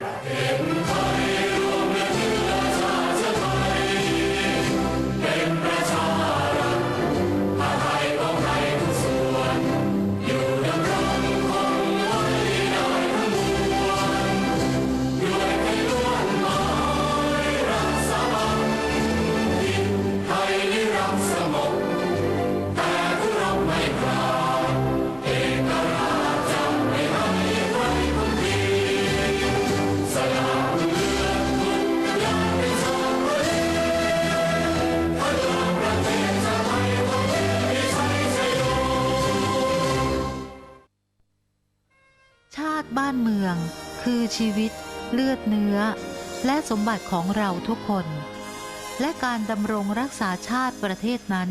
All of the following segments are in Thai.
ช ด้านเมือง คือชีวิต เลือดเนื้อ และสมบัติของเราทุกคน และการดำรงรักษาชาติประเทศนั้น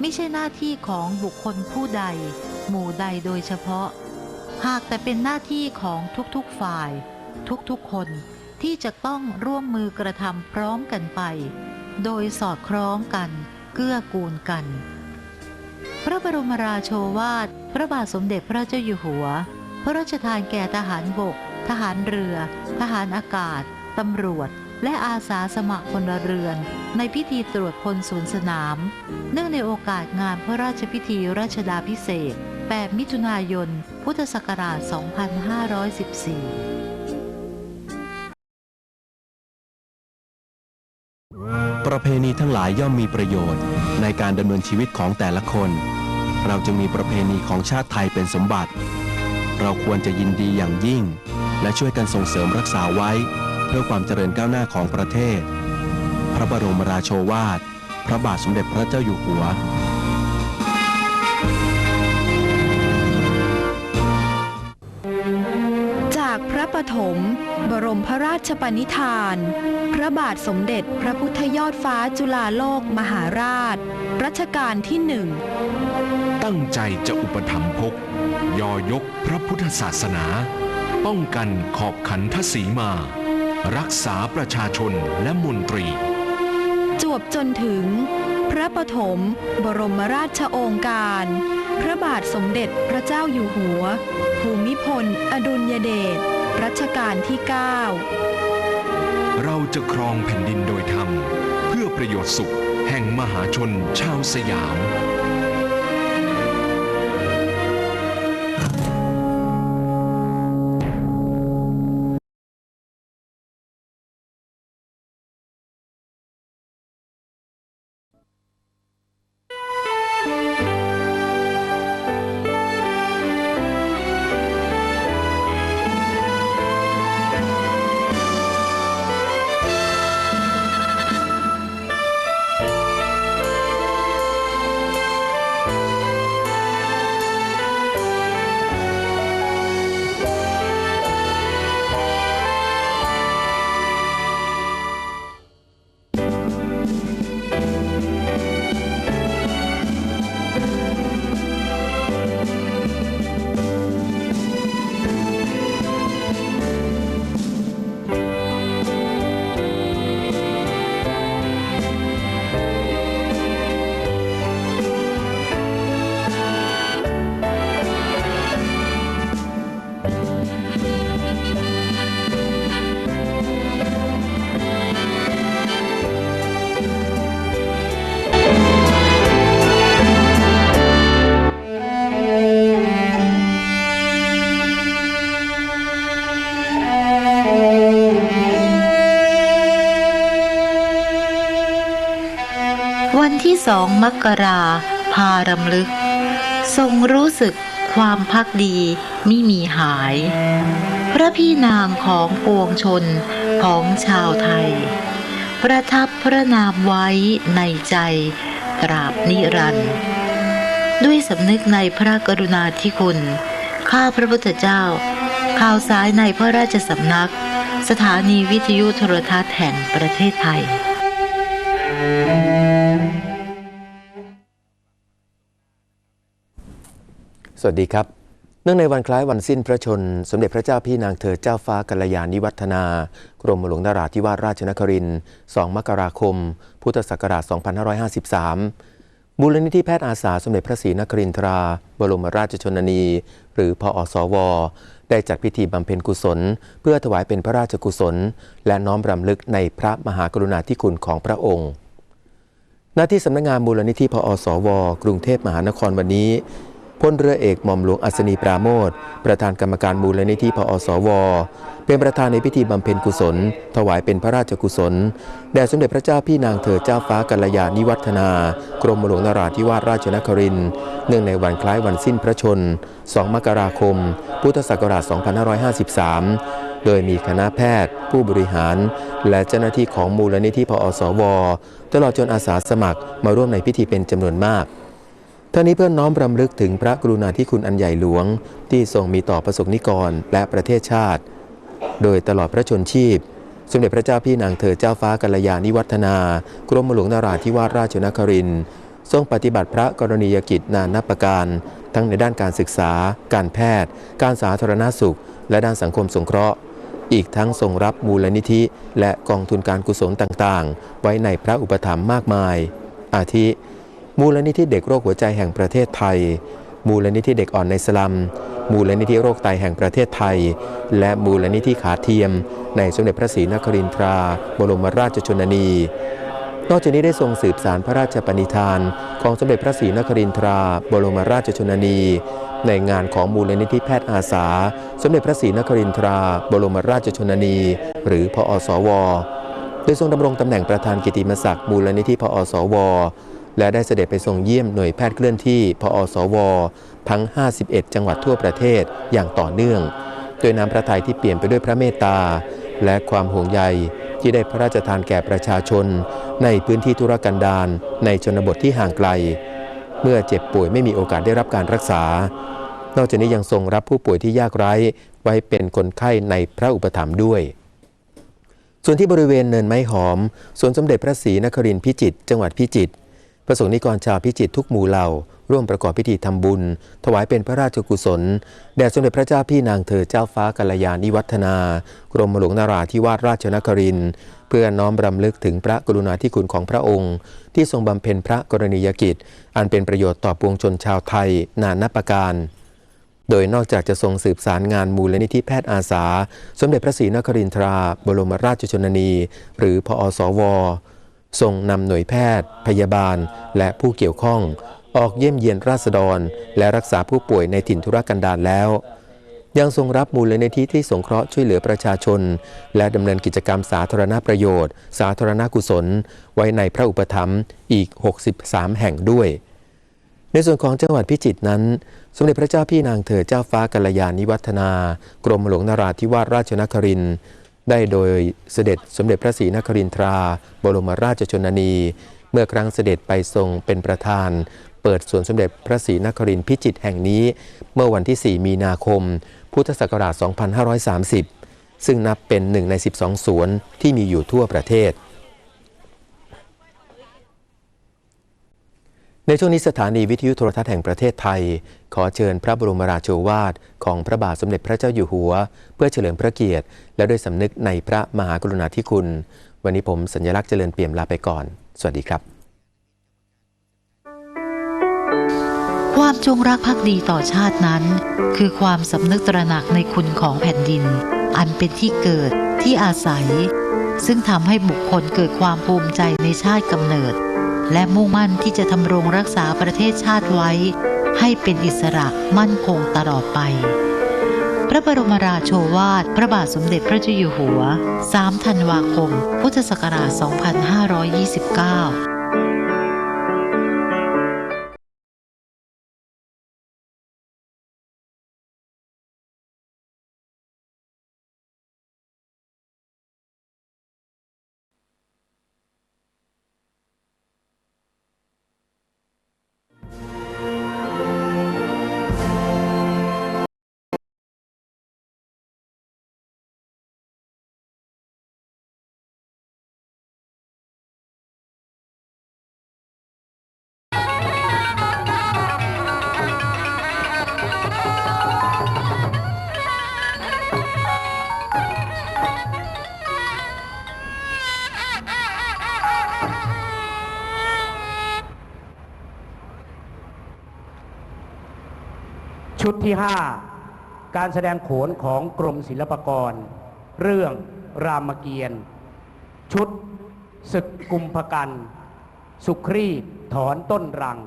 ไม่ใช่หน้าที่ของบุคคลผู้ใด หมู่ใดโดยเฉพาะ หากแต่เป็นหน้าที่ของทุกๆฝ่าย ทุกๆคนที่จะต้องร่วมมือกระทำพร้อมกันไป โดยสอดคล้องกัน เกื้อกูลกัน พระบรมราโชวาท พระบาทสมเด็จพระเจ้าอยู่หัว พระราชทานแก่ทหารบก ทหารเรือ ทหารอากาศ ตำรวจ และอาสาสมัครพลเรือน ในพิธีตรวจพลศูนย์สนาม เนื่องในโอกาสงานพระราชพิธีรัชดาพิเศษ 8 มิถุนายน พุทธศักราช 2514ประเพณีทั้งหลายย่อมมีประโยชน์ในการดำเนินชีวิตของแต่ละคน เราจะมีประเพณีของชาติไทยเป็นสมบัติ เราควรจะยินดีอย่างยิ่ง และช่วยกันส่งเสริมรักษาไว้ เพื่อความเจริญก้าวหน้าของประเทศ พระบรมราโชวาท พระบาทสมเด็จพระเจ้าอยู่หัวจากพระปฐม บรมพระราชปณิธาน พระบาทสมเด็จพระพุทธยอดฟ้าจุฬาโลกมหาราช รัชกาลที่หนึ่ง ตั้งใจจะอุปถัมภก ยอยกพระพุทธศาสนา ป้องกันขอบขันทศีมา รักษาประชาชนและมนตรี จวบจนถึง พระปฐมบรมราชโองการ พระบาทสมเด็จพระเจ้าอยู่หัว ภูมิพล อดุลยเดชรัชกาลที่ 9 เราจะครองแผ่นดินโดยธรรม เพื่อประโยชน์สุขแห่งมหาชนชาวสยาม ที่สองมกรา พารำลึก ทรงรู้สึกความพักดีไมิมีหาย พระพี่นางของปวงชนของชาวไทย ประทับพระนามไว้ในใจตราบนิรันดร์ด้วยสำนึกในพระกรุณาธิคุณ ข้าพระพุทธเจ้า ข่าวสายในพระราชสำนัก สถานีวิทยุโทรทัศน์แห่งประเทศไทย สวัสดีครับ เนื่องในวันคล้ายวันสิ้นพระชน สมเด็จพระเจ้าพี่นางเธอเจ้าฟ้ากัลยาณิวัฒนากรมหลวงนราธิวาสราชนครินทร์2มกราคม พุทธศักราช 2553 มูลนิธิแพทย์อาสาสมเด็จพระศรีนครินทรา บรมราชชนนี หรือพออสว ได้จัดพิธีบำเพ็ญกุศล เพื่อถวายเป็นพระราชกุศล และน้อมรำลึกในพระมหากรุณาธิคุณของพระองค์ หน้าที่สำนักงานมูลนิธิพอสว กรุงเทพมหานครวันนี้ พลเรือเอกหม่อมหลวงอัศนีปราโมทประธานกรรมการมูลนิธิพอสว เป็นประธานในพิธีบำเพ็ญกุศล ถวายเป็นพระราชกุศล แด่สมเด็จพระเจ้าพี่นางเธอเจ้าฟ้ากัลยาณิวัฒนา กรมหลวงนราธิวาสราชนครินเนื่องในวันคล้ายวันสิ้นพระชน 2 มกราคม พุทธศักราช 2553โดยมีคณะแพทย์ ผู้บริหาร และเจ้าหน้าที่ของมูลนิธิพอสว ตลอดจนอาสาสมัครมาร่วมในพิธีเป็นจำนวนมาก ท่านี้เพื่อน้อมรำลึกถึงพระกรุณาธิคุณอันใหญ่หลวง ที่ทรงมีต่อประสบนิกรและประเทศชาติ โดยตลอดพระชนชีพ สมเด็จพระเจ้าพี่นางเธอเจ้าฟ้ากัลยาณิวัฒนากรมหลวงนาราธิวาสราชนครินทรงปฏิบัติพระกรณียกิจนานับประการ ทั้งในด้านการศึกษา การแพทย์ การสาธารณสุข และด้านสังคมสงเคราะห์ อีกทั้งทรงรับมูลนิธิ และกองทุนการกุศลต่างๆ ไว้ในพระอุปถัมภ์มากมาย อาทิ มูลนิธิเด็กโรคหัวใจแห่งประเทศไทย มูลนิธิเด็กอ่อนในสลัม มูลนิธิโรคไตแห่งประเทศไทย และมูลนิธิขาเทียม ในสมเด็จพระศรีนครินทรา บรมราชชนนี นอกจากนี้ได้ทรงสืบสารพระราชปณิธาน ของสมเด็จพระศรีนครินทรา บรมราชชนนี ในงานของมูลนิธิแพทย์อาสา สมเด็จพระศรีนครินทรา บรมราชชนนี หรือพอสว โดยทรงดำรงตำแหน่งประธานกิตติมศักดิ์มูลนิธิพอสว และได้เสด็จไปทรงเยี่ยมหน่วยแพทย์เคลื่อนที่พอสว ทั้ง 51 จังหวัดทั่วประเทศอย่างต่อเนื่อง โดยน้ำพระทัยที่เปลี่ยนไปด้วยพระเมตตา และความห่วงใยที่ได้พระราชทานแก่ประชาชน ในพื้นที่ธุรกันดารในชนบทที่ห่างไกล เมื่อเจ็บป่วยไม่มีโอกาสได้รับการรักษา นอกจากนี้ยังทรงรับผู้ป่วยที่ยากไร้ไว้เป็นคนไข้ในพระอุปถัมภ์ด้วยส่วนที่บริเวณเนินไม้หอม สวนสมเด็จพระศรีนครินทร์พิจิตร จังหวัดพิจิตร ประสงค์นิกรชาวพิจิตรทุกหมู่เหล่า ร่วมประกอบพิธีทำบุญ ถวายเป็นพระราชกุศล แด่สมเด็จพระเจ้าพี่นางเธอเจ้าฟ้ากัลยาณิวัฒนา กรมหลวงนาราธิวาสราชนคริน เพื่อน้อมรำลึกถึงพระกรุณาธิคุณของพระองค์ ที่ทรงบำเพ็ญพระกรณียกิจ อันเป็นประโยชน์ต่อปวงชนชาวไทย นานับประการโดยนอกจากจะทรงสืบสารงานมูลนิธิแพทย์อาสา สมเด็จพระศรีนครินทรา บรมราชชนนี หรือพอสว ทรงนำหน่วยแพทย์ พยาบาล และผู้เกี่ยวข้อง ออกเยี่ยมเยียนราษฎร และรักษาผู้ป่วยในถิ่นธุรกันดารแล้ว ยังทรงรับมูลนิธิที่สงเคราะห์ช่วยเหลือประชาชน และดำเนินกิจกรรมสาธารณประโยชน์ สาธารณกุศล ไว้ในพระอุปถัมภ์อีก 63 แห่งด้วยในส่วนของจังหวัดพิจิตรนั้น สมเด็จพระเจ้าพี่นางเธอเจ้าฟ้ากัลยาณิวัฒนา กรมหลวงนราธิวาสราชนครินทร์ ได้โดยเสด็จสมเด็จพระศรีนครินทรา บรมราชชนนี เมื่อครั้งเสด็จไปทรงเป็นประธาน เปิดสวนสมเด็จพระศรีนครินทร์พิจิตรแห่งนี้ เมื่อวันที่ 4 มีนาคม พุทธศักราช 2530 ซึ่งนับเป็นหนึ่งใน 12 สวนที่มีอยู่ทั่วประเทศ ในช่วงนี้สถานีวิทยุโทรทัศน์แห่งประเทศไทย ขอเชิญพระบรมราโชวาทของพระบาทสมเด็จพระเจ้าอยู่หัว เพื่อเฉลิมพระเกียรติ และด้วยสำนึกในพระมหากรุณาธิคุณ วันนี้ผมสัญลักษณ์เจริญเปี่ยมลาไปก่อน สวัสดีครับ ความจงรักภักดีต่อชาตินั้น คือความสำนึกตระหนักในคุณของแผ่นดิน อันเป็นที่เกิดที่อาศัย ซึ่งทำให้บุคคลเกิดความภูมิใจในชาติกำเนิด และมุ่งมั่นที่จะทำรงรักษาประเทศชาติไว้ ให้เป็นอิสระมั่นคงตลอดไป พระบรมราโชวาท พระบาทสมเด็จพระเจ้าอยู่หัว 3 ธันวาคม พุทธศักราช 2529 ชุดที่ 5 การแสดงโขนของกรมศิลปากร เรื่องรามเกียรติ์ชุดศึกกุมภกัน สุครีถอนต้นรัง